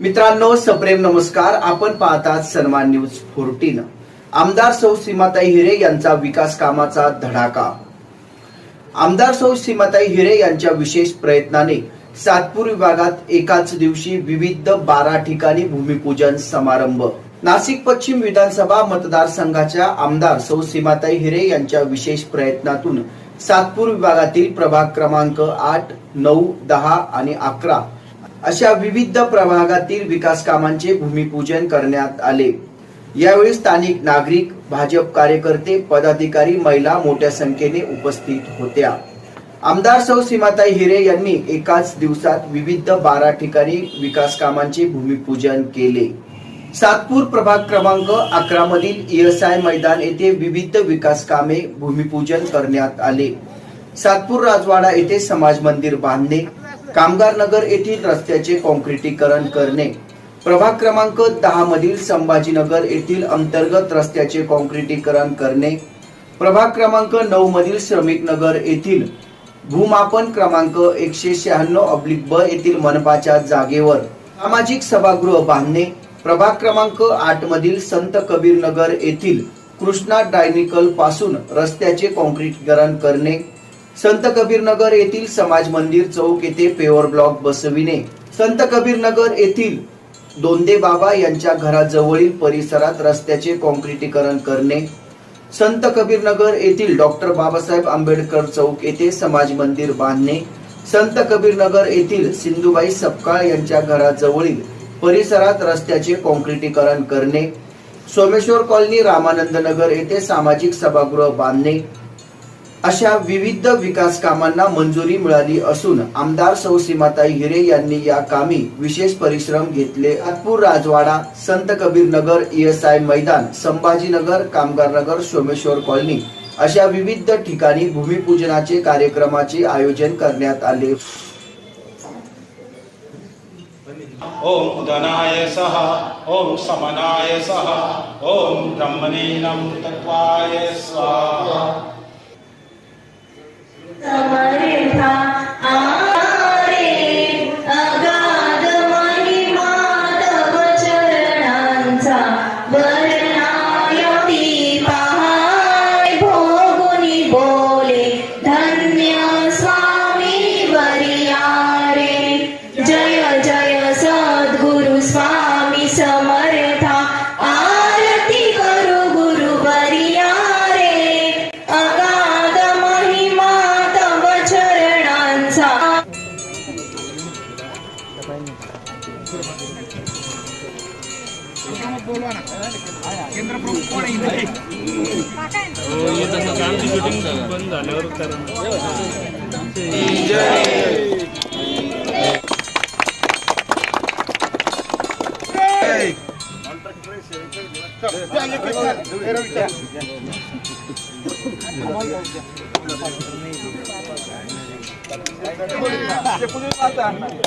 मित्रांनो सप्रेम नमस्कार. आपण पाहतात सन्मान न्यूज फोर्टीन. आमदार सौ सीमाताई हिरे यांचा विकास कामाचा धडाका. आमदार सौ सीमाताई हिरे यांच्या विशेष प्रयत्नाने सातपूर विभागात एकाच दिवशी विविध बारा ठिकाणी भूमिपूजन समारंभ. नाशिक पश्चिम विधानसभा मतदारसंघाच्या आमदार सौ सीमाताई हिरे यांच्या विशेष प्रयत्नातून सातपूर विभागातील प्रभाग क्रमांक आठ नऊ दहा आणि अकरा अशा विविध प्रभागातील विकास कामांचे भूमिपूजन करण्यात आले. यावेळी स्थानिक नागरिक भाजप कार्यकर्ते पदाधिकारी महिला मोठ्या संख्येने उपस्थित होत्या. आमदार सौ सीमाताई हिरे यांनी एकाच दिवसात विविध बारा ठिकाणी विकास कामांचे भूमिपूजन केले. सातपूर प्रभाग क्रमांक अकरा मधील ईएसआय मैदान येथे विविध विकास कामे भूमिपूजन करण्यात आले. सातपूर राजवाडा येथे समाज मंदिर बांधणे कामगार नगर येथील रस्त्याचे कॉन्क्रिटीकरण करणे. प्रभाग क्रमांक दहा मधील संभाजीनगर येथील अंतर्गत रस्त्याचे कॉन्क्रिटीकरण करणे. प्रभाग क्रमांक नऊ मधील श्रमिक नगर येथील भूमापन क्रमांक एकशे शहाण्णव अब्लिक ब येथील मनपाच्या जागेवर सामाजिक सभागृह बांधणे. प्रभाग क्रमांक आठ मधील संत कबीर नगर येथील कृष्णा डायनिकलपासून रस्त्याचे कॉन्क्रिटीकरण करणे. संत कबीरनगर येथील समाज मंदिर चौक येथे पेवर ब्लॉक बसविणे. संत कबीरनगर येथील दोंदे बाबा यांच्या घराजवळील परिसरात रस्त्याचे कॉन्क्रिटीकरण करणे. संत कबीरनगर येथील डॉक्टर बाबासाहेब आंबेडकर चौक येथे समाज मंदिर बांधणे. संत कबीरनगर येथील सिंधुबाई सपकाळ यांच्या घराजवळील परिसरात रस्त्याचे कॉन्क्रिटीकरण करणे. सोमेश्वर कॉलनी रामानंद नगर येथे सामाजिक सभागृह बांधणे. अशा विविध विकास कामांना मंजुरी मिळाली असून आमदार सौ सीमाताई हिरे यांनी या कामी विशेष परिश्रम घेतले. नागपूर राजवाडा संत कबीर नगर ईएसआय मैदान संभाजीनगर कामगार नगर सोमेश्वर कॉलनी अशा विविध ठिकाणी भूमिपूजनाचे कार्यक्रमाचे आयोजन करण्यात आले. ओम धनाय सह ओम समनाय सह ॐ 怎么令他昂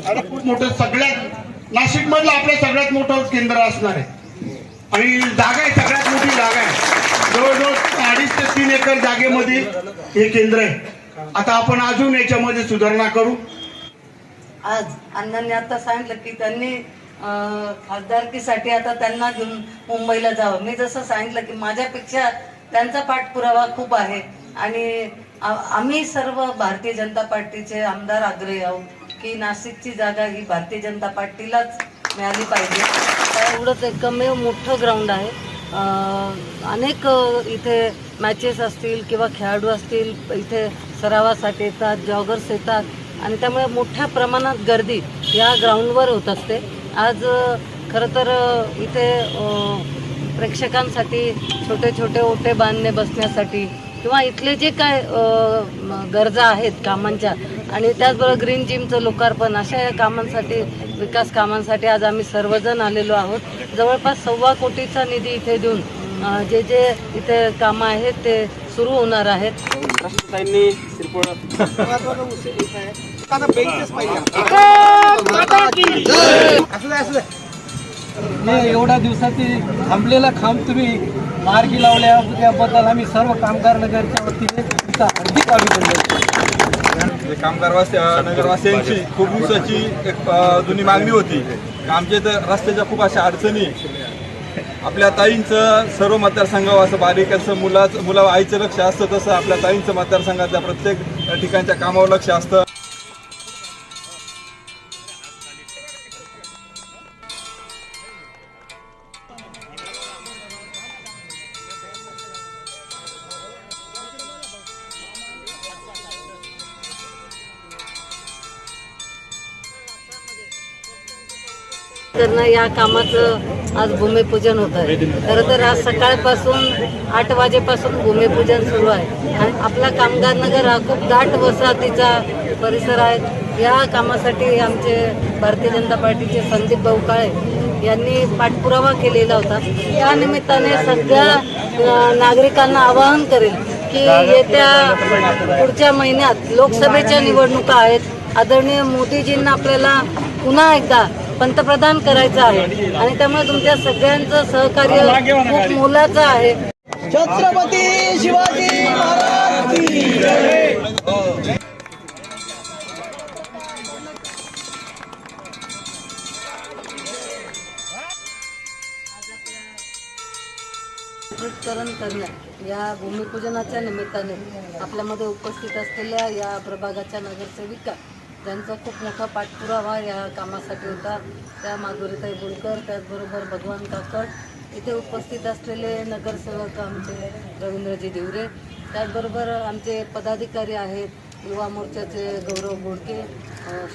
आणि खूप मोठं सगळ्यात नाशिक मधलं आपलं सगळ्यात मोठं केंद्र असणार आहे. आणि जागा आहे सगळ्यात मोठी जागा आहे. जवळजवळ अडीच ते तीन एकर जागेमध्ये हे केंद्र आहे. आता आपण अजून याच्यामध्ये सुधारणा करू. आज अण्णांनी आता सांगितलं की त्यांनी खासदारकीसाठी आता त्यांना घेऊन मुंबईला जावं. मी जसं सांगितलं की माझ्यापेक्षा त्यांचा पाठपुरावा खूप आहे. आणि आम्ही सर्व भारतीय जनता पार्टीचे आमदार आग्रही आहोत की नाशिकची जागा ही भारतीय जनता पार्टीलाच मिळाली पाहिजे. एवढंच एकमेव मोठं ग्राउंड आहे. अनेक इथे मॅचेस असतील किंवा खेळाडू असतील इथे सरावासाठी येतात जॉगर्स येतात आणि त्यामुळे मोठ्या प्रमाणात गर्दी या ग्राउंडवर होत असते. आज खरं तर इथे प्रेक्षकांसाठी छोटे छोटे ओटे बांधणे बसण्यासाठी किंवा इथले जे काय गरजा आहेत कामांच्या आणि त्याचबरोबर ग्रीन जिमचं लोकार्पण अशा या कामांसाठी विकास कामांसाठी आज आम्ही सर्वजण आलेलो आहोत. जवळपास सव्वा कोटीचा निधी इथे देऊन जे जे इथे कामं आहेत ते सुरू होणार आहेत. हे एवढ्या दिवसाची थांबलेला खांब तुम्ही मार्गी लावल्या त्याबद्दल आम्ही सर्व कामगार नगरच्या वतीने तुमचा हार्दिक अभिनंदन. म्हणजे कामगार वासी नगरवासियांची खूप दिवसाची एक जुनी मागणी होती. आमच्या इथं रस्त्याच्या खूप अशा अडचणी आपल्या ताईंचं सर्व मतदारसंघावर असं बारीक असं मुलाचं मुला आईचं लक्ष असतं तसं आपल्या ताईंचं मतदारसंघातल्या प्रत्येक ठिकाणच्या कामावर लक्ष असतं. करणं या कामाचं आज भूमिपूजन होत आहे. खरं तर आज सकाळपासून आठ वाजेपासून भूमिपूजन सुरू आहे. आणि आपला कामगार नगर हा खूप दाट वसाहतीचा परिसर आहे. या कामासाठी आमचे भारतीय जनता पार्टीचे संदीप भाऊ काळे यांनी पाठपुरावा केलेला होता. या निमित्ताने सगळ्या नागरिकांना आवाहन करेल की येत्या पुढच्या महिन्यात लोकसभेच्या निवडणुका आहेत. आदरणीय मोदीजींना आपल्याला पुन्हा एकदा पंतप्रधान करायचं आहे. आणि त्यामुळे तुमच्या सगळ्यांचं सहकार्य खूप मोलाचं आहे. छत्रपती शिवाजी महाराज की विस्तृतकरण करण्यात या भूमिपूजनाच्या निमित्ताने आपल्यामध्ये उपस्थित असलेल्या या प्रभागाच्या नगरसेविका ज्यांचा खूप मोठा पाठपुरावा या कामासाठी होता. त्या माधुरीताई बोलकर त्याचबरोबर भगवान काकड. इथे उपस्थित असलेले नगरसेवक आमचे रवींद्रजी देवरे. त्याचबरोबर आमचे पदाधिकारी आहेत युवा मोर्चाचे गौरव गोडके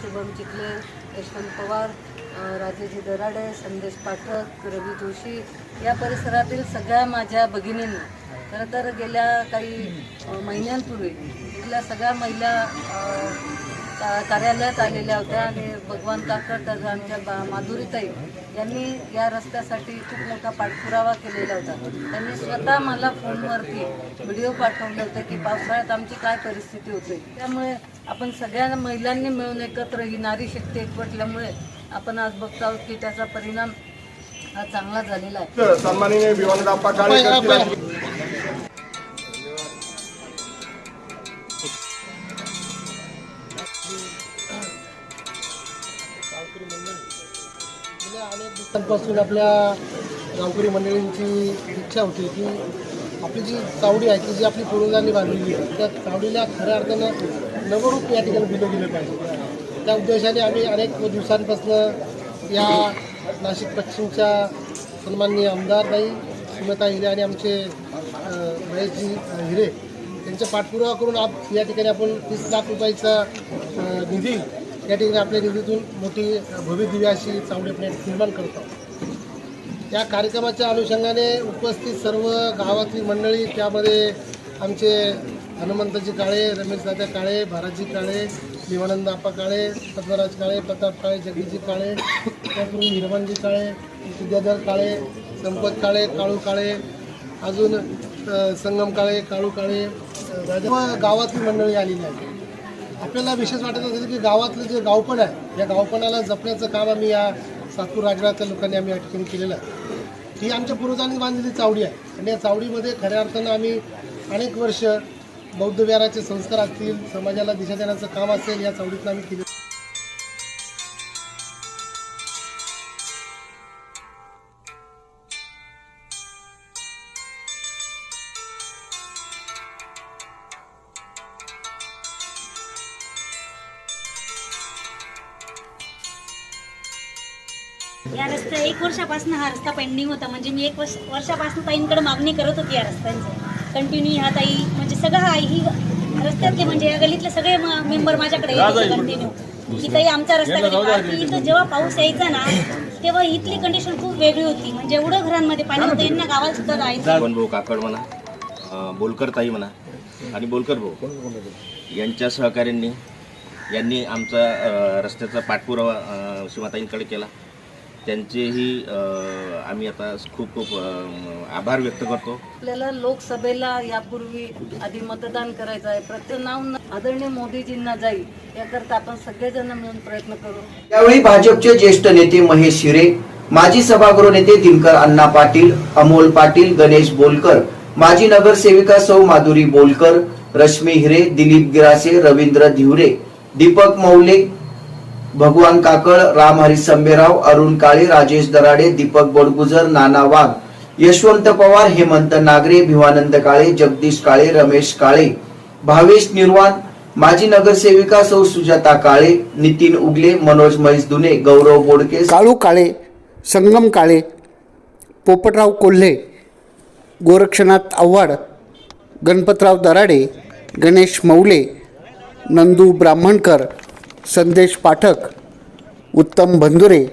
शुभम चिखले यशवंत पवार राजेजी दराडे संदेश पाठक रवी जोशी. या परिसरातील सगळ्या माझ्या भगिनींनी खरं तर गेल्या काही महिन्यांपूर्वी इथल्या सगळ्या महिला कार्यालयात आलेल्या होत्या आणि भगवान काकड तर आमच्या बा- माधुरीताई यांनी या रस्त्यासाठी खूप मोठा पाठपुरावा केलेला होता. त्यांनी स्वतः मला फोनवरती व्हिडिओ पाठवले होते की पावसाळ्यात आमची काय परिस्थिती होते. त्यामुळे आपण सगळ्या महिलांनी मिळून एकत्र ही नारी शक्ती एकवटल्यामुळे आपण आज बघतो आहोत की त्याचा परिणाम हा चांगला झालेला आहे. पासून आपल्या गावकरी मंडळींची इच्छा होती की आपली जी चावडी आहे ती जी आपली पूर्वजांनी बांधलेली आहे त्या चावडीला खऱ्या अर्थानं नवरूप या ठिकाणी दिलं गेलं पाहिजे. त्या उद्देशाने आम्ही अनेक दिवसांपासून या नाशिक पश्चिमच्या सन्माननीय आमदारबाई सुमता हिरे आणि आमचे महेशजी हिरे यांचा पाठपुरावा करून आप या ठिकाणी आपण तीस लाख रुपयाचा निधी या ठिकाणी आपल्या निधीतून मोठी भव्य दिव्य अशी चांगली प्लेट निर्माण करतो. या कार्यक्रमाच्या अनुषंगाने उपस्थित सर्व गावातली मंडळी त्यामध्ये आमचे हनुमंतजी काळे रमेश दादा काळे भाराजी काळे देवानंद आप्पा काळे पद्मराज काळे प्रताप काळे जगदीजी काळे त्यापूर्वी हिरमनजी काळे विद्याधर काळे संपत काळे काळू काळे अजून संगम काळे काळू काळे राजा गावातली मंडळी आलेली आहे आपल्याला विशेष वाटत असेल की गावातलं जे गावपण आहे या गावपणाला जपण्याचं काम आम्ही या सातपूर राजगडाच्या लोकांनी आम्ही या ठिकाणी केलेलं आहे. ही आमच्या पूर्वजांनी बांधलेली चावडी आहे. आणि या चावडीमध्ये खऱ्या अर्थानं आम्ही अनेक वर्ष बौद्ध विहाराचे संस्कार असतील समाजाला दिशा देण्याचं काम असेल या चावडीतनं आम्ही केलं या रस्ता एक वर्षापासून हा रस्ता पेंडिंग होता. म्हणजे मी एक वर्ष वर्षापासून ताईंकडे मागणी करत होती या रस्त्यांची. कंटिन्यू ह्या ताई म्हणजे सगळं हा ही रस्त्यातले म्हणजे या गलीतले सगळे मेंबर माझ्याकडे कंटिन्यू की ताई आमचा रस्ता कधी इथं जेव्हा पाऊस यायचा ना तेव्हा इथली कंडिशन खूप वेगळी होती. म्हणजे एवढं घरांमध्ये पाणी होतं. यांना गावात सुद्धा जायचं काकड म्हणा बोलकर ताई म्हणा आणि बोलकर भाऊ यांच्या सहकार्यांनी यांनी आमचा रस्त्याचा पाठपुरावा अं, सीमाताईंकडे केला. त्यांचेही आम्ही आता खूप खूप आभार व्यक्त करतो. आपल्याला लोकसभेला यापूर्वी आधी मतदान करायचं आहे. प्रत्येक नाव न- आदरणीय मोदीजींना जाईल याकरता आपण सगळेजण मिळून प्रयत्न करू. यावेळी भाजपचे ज्येष्ठ नेते महेश हिरे माजी सभागृह नेते दिनकर अण्णा पाटील अमोल पाटील गणेश बोलकर माजी नगरसेविका सौ माधुरी बोलकर रश्मी हिरे दिलीप गिरासे रवींद्र धिवरे दीपक मौले भगवान काकळ राम हरी संबेराव अरुण काळे राजेश दराडे दीपक बोडगुजर नाना वाघ यशवंत पवार हेमंत नागरे भिवानंद काळे जगदीश काळे रमेश काळे भावेश निर्वाण माजी नगरसेविका सौ सुजाता काळे नितीन उगले मनोज महेश दुने गौरव बोडके काळू काळे संगम काळे पोपटराव कोल्हे गोरक्षनाथ आव्हाड गणपतराव दराडे गणेश मौले नंदू ब्राह्मणकर संदेश पाठक उत्तम बंधुरे.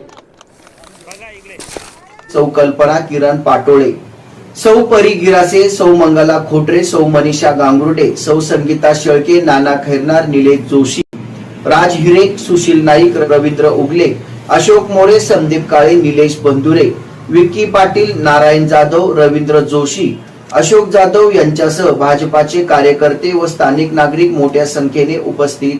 सौ कल्पना किरण पाटोळे. सौ परी गिरासे सौ मंगला खोटरे सौ मनीषा गांगुर्डे सौ संगीता शेळके नाना खैरनार निलेश जोशी राज हिरे सुशील नाईक रवींद्र उगले अशोक मोरे संदीप काळे निलेश बंधुरे विक्की पाटील नारायण जाधव रवींद्र जोशी अशोक जाधव यांच्यासह भाजपाचे कार्यकर्ते व स्थानिक नागरिक मोठ्या संख्येने उपस्थित